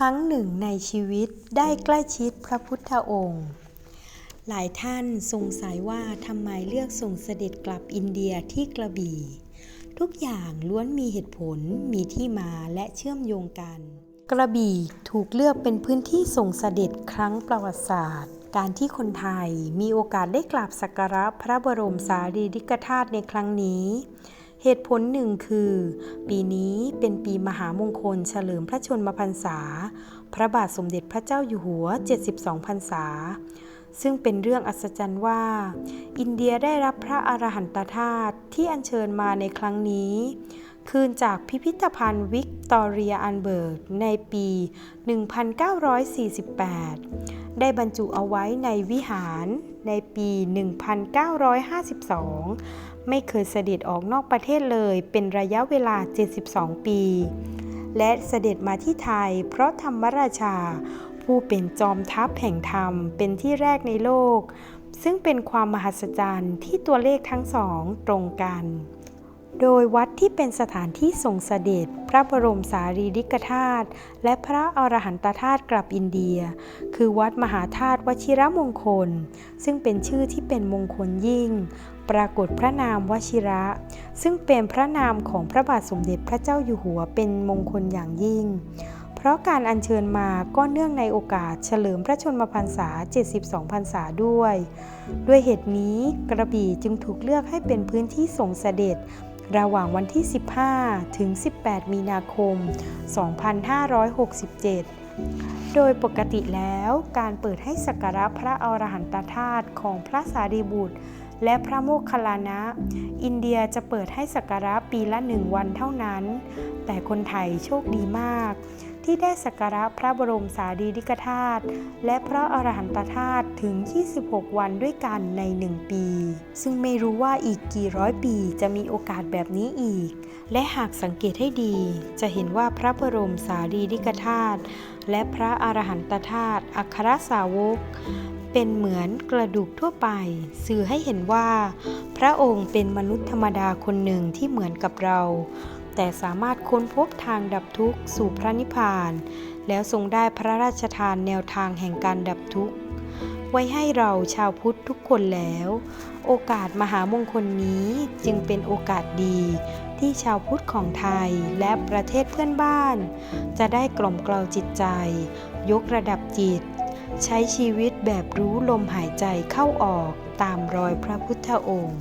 ครั้งหนึ่งในชีวิตได้ใกล้ชิดพระพุทธองค์ หลายท่านสงสัยว่าทำไมเลือกส่งเสด็จกลับอินเดียที่กระบี่ ทุกอย่างล้วนมีเหตุผลมีที่มาและเชื่อมโยงกัน กระบี่ถูกเลือกเป็นพื้นที่ส่งเสด็จครั้งประวัติศาสตร์ การที่คนไทยมีโอกาสได้กราบสักการะพระบรมสารีริกธาตุในครั้งนี้ เหตุผลหนึ่งคือ ปีนี้เป็นปีมหามงคลเฉลิมพระชนมพรรษา พระบาทสมเด็จพระเจ้าอยู่หัว 72 พรรษา ซึ่งเป็นเรื่องอัศจรรย์ว่า อินเดียได้รับพระอรหันตธาตุที่อัญเชิญมาในครั้งนี้ คืนจากพิพิธภัณฑ์วิกตอเรียอันเบิร์กในปี 1948 ได้บรรจุเอาไว้ในวิหารในปี 1952 ไม่เคยเสด็จออกนอกประเทศเลยเป็นระยะเวลา 72 ปี และเสด็จมาที่ไทย เพราะธรรมราชา ผู้เป็นจอมทัพแห่งธรรมเป็นที่แรกในโลก ซึ่งเป็นความมหัศจรรย์ที่ตัวเลขทั้งสองตรงกัน โดยวัดที่เป็นสถานที่ทรงเสด็จพระบรมสารีริกธาตุและพระอรหันตธาตุกลับอินเดีย คือวัดมหาธาตุวชิรมงคล ซึ่งเป็นชื่อที่เป็นมงคลยิ่ง ปรากฏพระนามวชิระ ซึ่งเป็นพระนามของพระบาทสมเด็จพระเจ้าอยู่หัวเป็นมงคลอย่างยิ่ง เพราะการอัญเชิญมาก็เนื่องในโอกาสเฉลิมพระชนมพรรษา 72 พรรษาด้วย ด้วยเหตุนี้กระบี่จึงถูกเลือกให้เป็นพื้นที่ส่งเสด็จ ระหว่างวันที่ 15 ถึง 18 มีนาคม 2567 โดยปกติแล้วการเปิดให้สักการะพระอรหันตธาตุของพระสารีบุตร และพระโมคคัลลานะ อินเดียจะเปิดให้สักการะปีละหนึ่งวันเท่านั้น แต่คนไทยโชคดีมาก ที่ได้สักการะพระบรมสารีริกธาตุและพระอรหันตธาตุถึง 26 วันด้วยกันในหนึ่งปี ซึ่งไม่รู้ว่าอีกกี่ร้อยปีจะมีโอกาสแบบนี้อีก และหากสังเกตให้ดี จะเห็นว่าพระบรมสารีริกธาตุและพระอรหันตธาตุอัครสาวก เป็นเหมือนกระดูกทั่วไป สื่อให้เห็นว่า พระองค์เป็นมนุษย์ธรรมดาคนหนึ่งที่เหมือนกับเรา แต่สามารถค้นพบทางดับทุกข์สู่พระนิพพาน แล้วทรงได้พระราชทานแนวทางแห่งการดับทุกข์ ไว้ให้เราชาวพุทธทุกคนแล้ว โอกาสมหามงคลนี้จึงเป็นโอกาสดีที่ชาวพุทธของไทยและประเทศเพื่อนบ้าน จะได้กล่อมกล่าจิตใจ ยกระดับจิต ใช้ชีวิตแบบรู้ลมหายใจเข้าออกตามรอยพระพุทธองค์